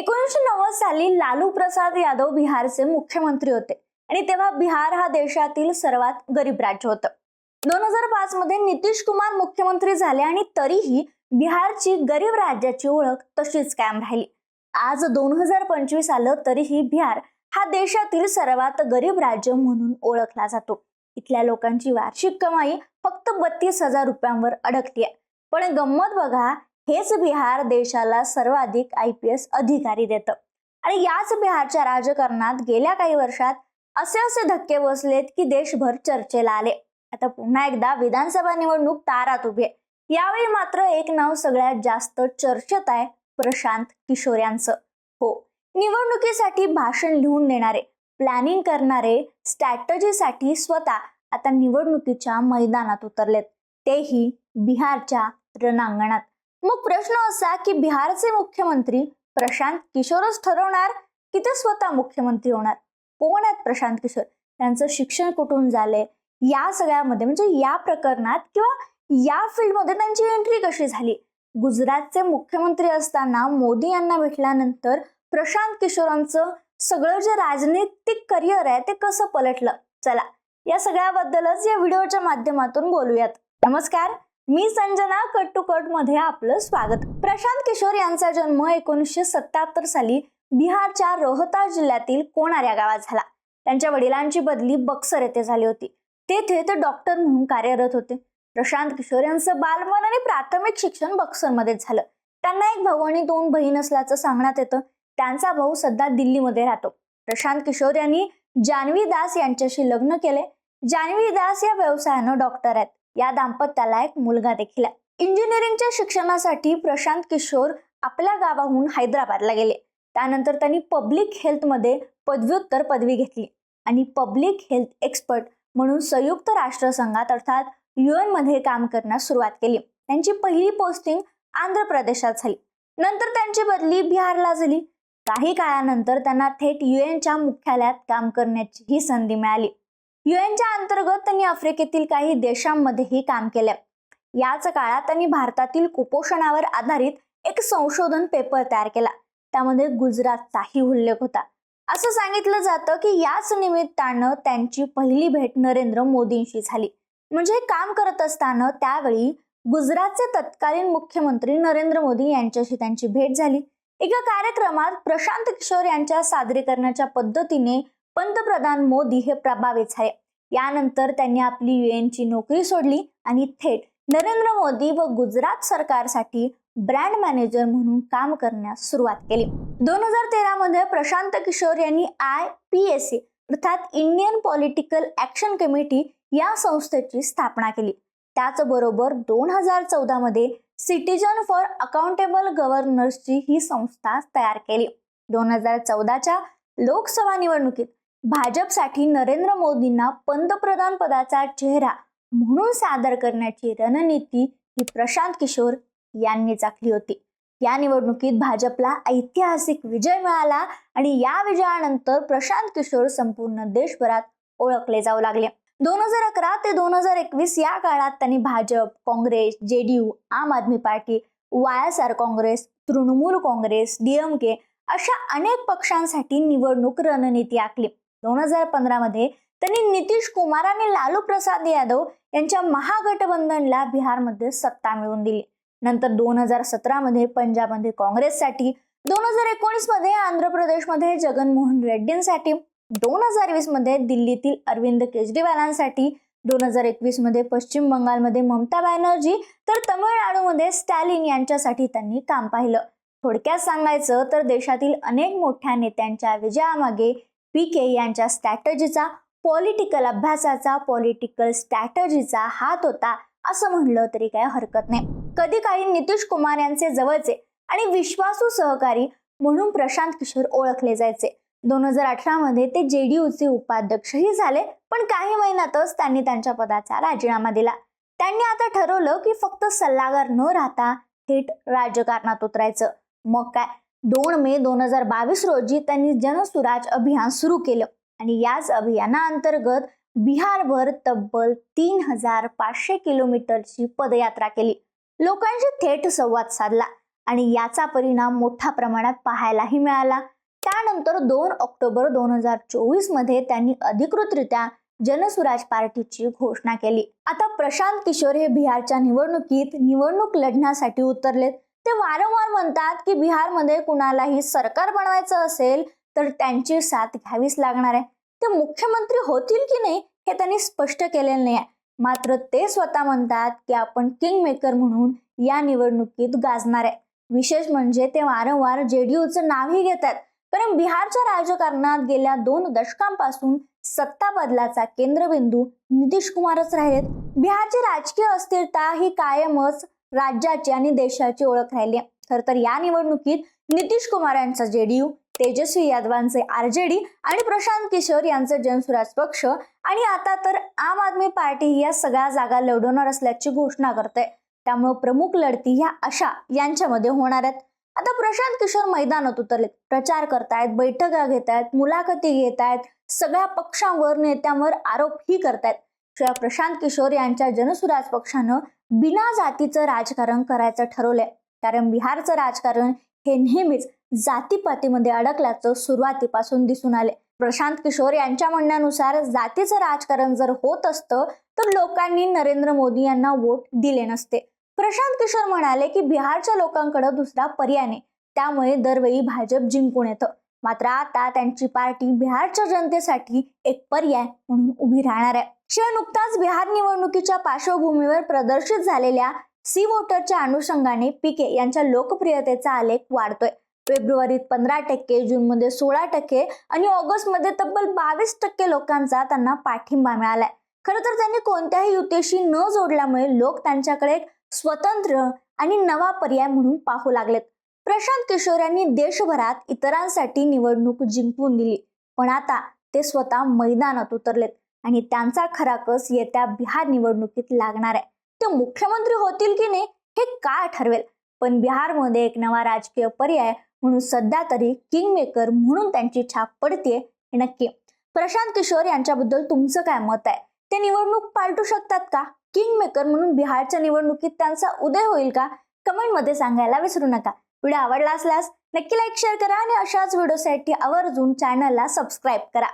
एकोणीसशे नव्वद साली लालू प्रसाद यादव बिहारचे मुख्यमंत्री होते. आणि तेव्हा बिहार हा देशातील सर्वात गरीब राज्य होतं. दोन हजार पाच मध्ये नितीश कुमार मुख्यमंत्री झाले आणि तरीही बिहारची गरीब राज्याची ओळख तशीच कायम राहिली. आज दोन हजार पंचवीस आलं तरीही बिहार हा देशातील सर्वात गरीब राज्य म्हणून ओळखला जातो. इथल्या लोकांची वार्षिक कमाई फक्त बत्तीस हजार रुपयांवर अडकली आहे पण गंमत बघा हेच बिहार देशाला सर्वाधिक आय पी एस अधिकारी देतं. आणि याच बिहारच्या राजकारणात गेल्या काही वर्षात असे असे धक्के बसलेत की देशभर चर्चेला आले. आता पुन्हा एकदा विधानसभा निवडणूक तारात उभी आहे. यावेळी मात्र एक नाव सगळ्यात जास्त चर्चेत आहे प्रशांत किशोर यांचं. हो निवडणुकीसाठी भाषण लिहून देणारे प्लॅनिंग करणारे स्ट्रॅटजीसाठी स्वतः आता निवडणुकीच्या मैदानात उतरलेत. तेही बिहारच्या रणांगणात. मग प्रश्न असा की बिहारचे मुख्यमंत्री प्रशांत किशोरच ठरवणार की ते स्वतः मुख्यमंत्री होणार? कोण आहेत प्रशांत किशोर? त्यांचं शिक्षण कुठून झालंय? या सगळ्यामध्ये म्हणजे या प्रकरणात किंवा या फील्डमध्ये त्यांची एंट्री कशी झाली? गुजरातचे मुख्यमंत्री असताना मोदी यांना भेटल्यानंतर प्रशांत किशोरांचं सगळं जे राजनैतिक करिअर आहे ते कसं पलटलं? चला या सगळ्याबद्दलच या व्हिडिओच्या माध्यमातून बोलूयात. नमस्कार. मी संजना कट टू कटमध्ये आपलं स्वागत. प्रशांत किशोर यांचा जन्म एकोणीसशे सत्याहत्तर साली बिहारच्या रोहता जिल्ह्यातील कोणार या गावात झाला. त्यांच्या वडिलांची बदली बक्सर येथे झाली होती. तेथे ते डॉक्टर म्हणून कार्यरत होते. प्रशांत किशोर यांचं बालमन आणि प्राथमिक शिक्षण बक्सरमध्ये झालं. त्यांना एक भाऊ आणि दोन बहीण असल्याचं सांगण्यात येतं. त्यांचा भाऊ सध्या दिल्लीमध्ये राहतो. प्रशांत किशोर यांनी जानवी दास यांच्याशी लग्न केले. जानवी दास या व्यवसायानं डॉक्टर आहेत. या दाम्पत्याला एक मुलगा देखील आहे. इंजिनिअरिंगच्या शिक्षणासाठी प्रशांत किशोर आपल्या गावाहून हैदराबादला गेले. त्यानंतर त्यांनी पब्लिक हेल्थमध्ये पदव्युत्तर पदवी घेतली आणि पब्लिक हेल्थ एक्सपर्ट म्हणून संयुक्त राष्ट्रसंघात अर्थात युएनमध्ये काम करण्यास सुरुवात केली. त्यांची पहिली पोस्टिंग आंध्र प्रदेशात झाली. नंतर त्यांची बदली बिहारला झाली. काही काळानंतर त्यांना थेट युएनच्या मुख्यालयात काम करण्याची ही संधी मिळाली. युएनच्या अंतर्गत त्यांनी आफ्रिकेतील काही देशांमध्येही काम केले. याच काळात त्यांनी भारतातील कुपोषणावर आधारित एक संशोधन पेपर तयार केला. त्यामध्ये गुजरातचाही उल्लेख होता. असं सांगितलं जातं की याच निमित्तानं त्यांची पहिली भेट नरेंद्र मोदींशी झाली. म्हणजे काम करत असताना त्यावेळी गुजरातचे तत्कालीन मुख्यमंत्री नरेंद्र मोदी यांच्याशी त्यांची भेट झाली. एका कार्यक्रमात प्रशांत किशोर यांच्या सादरीकरणाच्या पद्धतीने पंतप्रधान मोदी हे प्रभावित झाले यानंतर त्यांनी आपली युएनची नोकरी सोडली आणि थेट नरेंद्र मोदी व गुजरात सरकारसाठी ब्रँड मॅनेजर म्हणून काम करण्यास सुरुवात केली. दोन हजार तेरा मध्ये प्रशांत किशोर यांनी आय पी एस ए अर्थात इंडियन पॉलिटिकल ऍक्शन कमिटी या संस्थेची स्थापना केली. त्याचबरोबर दोन हजार चौदा मध्ये सिटीजन फॉर अकाउंटेबल गव्हर्नर्सची ही संस्था तयार केली. दोन हजार चौदाच्या लोकसभा निवडणुकीत भाजपसाठी नरेंद्र मोदींना पंतप्रधान पदाचा चेहरा म्हणून सादर करण्याची रणनीती ही प्रशांत किशोर यांनी आखली होती. या निवडणुकीत भाजपला ऐतिहासिक विजय मिळाला आणि या विजयानंतर प्रशांत किशोर संपूर्ण देशभरात ओळखले जाऊ लागले. दोन हजार अकरा ते दोन हजार एकवीस या काळात त्यांनी Bhajap Congress J D U Aam Aadmi party Y S R Congress Trinamool Congress DMK अशा अनेक पक्षांसाठी निवडणूक रणनीती आखली. दोन हजार पंधरामध्ये त्यांनी नितीश कुमार आणि लालू प्रसाद यादव यांच्या महागठबंधनला बिहारमध्ये सत्ता मिळवून दिली. नंतर दोन हजार सतरा मध्ये पंजाबमध्ये काँग्रेससाठी दोन हजार एकोणीसमध्ये आंध्र प्रदेशमध्ये जगनमोहन रेड्डींसाठी दोन हजार वीसमध्ये दिल्लीतील अरविंद केजरीवालांसाठी दोन हजार एकवीसमध्ये पश्चिम बंगालमध्ये ममता बॅनर्जी तर तमिळनाडूमध्ये स्टॅलिन यांच्यासाठी त्यांनी काम पाहिलं. थोडक्यात सांगायचं तर देशातील अनेक मोठ्या नेत्यांच्या विजयामागे पी के यांच्या स्ट्रॅटजीचा पॉलिटिकल अभ्यासाचा पॉलिटिकल स्ट्रॅटजीचा हात होता असं म्हणलं तरी काय हरकत नाही. कधी काही नितीश कुमार यांचे जवळचे आणि विश्वासू सहकारी म्हणून प्रशांत किशोर ओळखले जायचे. दोन हजार अठरा मध्ये ते जेडीयूचे उपाध्यक्षही झाले पण काही महिन्यातच त्यांनी त्यांच्या पदाचा राजीनामा दिला. त्यांनी आता ठरवलं की फक्त सल्लागार न राहता थेट राजकारणात उतरायचं. मग काय? दोन मे दोन हजार बावीस रोजी त्यांनी जनसुराज अभियान सुरू केलं. आणि याच अभियानाअंतर्गत बिहारभर तब्बल तीन हजार पाचशे किलोमीटरची पदयात्रा केली. लोकांशी थेट संवाद साधला आणि याचा परिणाम मोठ्या प्रमाणात पाहायलाही मिळाला. त्यानंतर दोन ऑक्टोबर दोन हजार चोवीसमध्ये त्यांनी अधिकृतरित्या जनसुराज पार्टीची घोषणा केली. आता प्रशांत किशोर हे बिहारच्या निवडणुकीत निवडणूक लढण्यासाठी उतरलेत. ते वारंवार म्हणतात की बिहारमध्ये कुणालाही सरकार बनवायचं असेल तर त्यांची साथ घ्यावीच लागणार आहे. ते मुख्यमंत्री होतील की नाही हे त्यांनी स्पष्ट केलेलं नाही आहे मात्र ते स्वतः म्हणतात की आपण किंग मेकर म्हणून या निवडणुकीत गाजणार आहे. विशेष म्हणजे ते वारंवार जेडीयूचं नावही घेतात कारण बिहारच्या राजकारणात गेल्या दोन दशकांपासून सत्ता बदलाचा केंद्रबिंदू नितीश कुमारच राहिलेत. बिहारची राजकीय अस्थिरता ही कायमच राज्याची आणि देशाची ओळख राहिली. आहे खर तर या निवडणुकीत नितीश कुमार यांचा जेडीयू तेजस्वी यादवांचे आरजेडी आणि प्रशांत किशोर यांचे जनसुराज पक्ष आणि आता तर आम आदमी पार्टी ही या सगळ्या जागा लढवणार असल्याची घोषणा करते त्यामुळे प्रमुख लढती ह्या अशा यांच्यामध्ये होणार आहेत. आता प्रशांत किशोर मैदानात उतरलेत. प्रचार करतायत बैठका घेत आहेत मुलाखती घेत आहेत सगळ्या पक्षांवर नेत्यांवर आरोपही करतायत. प्रशांत किशोर यांच्या जनसुराज पक्षानं बिना जातीचं राजकारण करायचं ठरवलंय. कारण बिहारचं राजकारण हे नेहमीच जातीपातीमध्ये अडकल्याचं सुरुवातीपासून दिसून आले प्रशांत किशोर यांच्या म्हणण्यानुसार जातीचं राजकारण जर होत असतं तर लोकांनी नरेंद्र मोदी यांना वोट दिले नसते. प्रशांत किशोर म्हणाले की बिहारच्या लोकांकडे दुसरा पर्याय नाही. त्यामुळे दरवेळी भाजप जिंकून येतं. मात्र आता त्यांची पार्टी बिहारच्या जनतेसाठी एक पर्याय म्हणून उभी राहणार आहे. शिवाय नुकताच बिहार निवडणुकीच्या पार्श्वभूमीवर प्रदर्शित झालेल्या सी वोटरच्या अनुषंगाने पीके यांच्या लोकप्रियतेचा आलेख वाढतोय. फेब्रुवारीत पंधरा टक्के जूनमध्ये सोळा टक्के आणि ऑगस्टमध्ये तब्बल बावीस टक्के लोकांचा त्यांना पाठिंबा मिळालाय. खरं तर त्यांनी कोणत्याही युतीशी न जोडल्यामुळे लोक त्यांच्याकडे एक स्वतंत्र आणि नवा पर्याय म्हणून पाहू लागलेत. प्रशांत किशोर यांनी देशभरात इतरांसाठी निवडणूक जिंकून दिली. पण आता ते स्वतः मैदानात उतरलेत आणि त्यांचा खरा कस येत्या बिहार निवडणुकीत लागणार आहे. ते मुख्यमंत्री होतील की नाही हे काय ठरवेल? पण बिहारमध्ये एक नवा राजकीय पर्याय म्हणून सध्या तरी किंग मेकर म्हणून त्यांची छाप पडते हे नक्की. प्रशांत किशोर यांच्याबद्दल तुमचं काय मत आहे? ते निवडणूक पालटू शकतात का? किंग मेकर म्हणून बिहारच्या निवडणुकीत त्यांचा उदय होईल का? कमेंटमध्ये सांगायला विसरू नका. व्हिडिओ आवडला असल्यास नक्की लाईक शेअर करा आणि अशाच व्हिडिओसाठी आवर्जून चॅनलला सबस्क्राईब करा.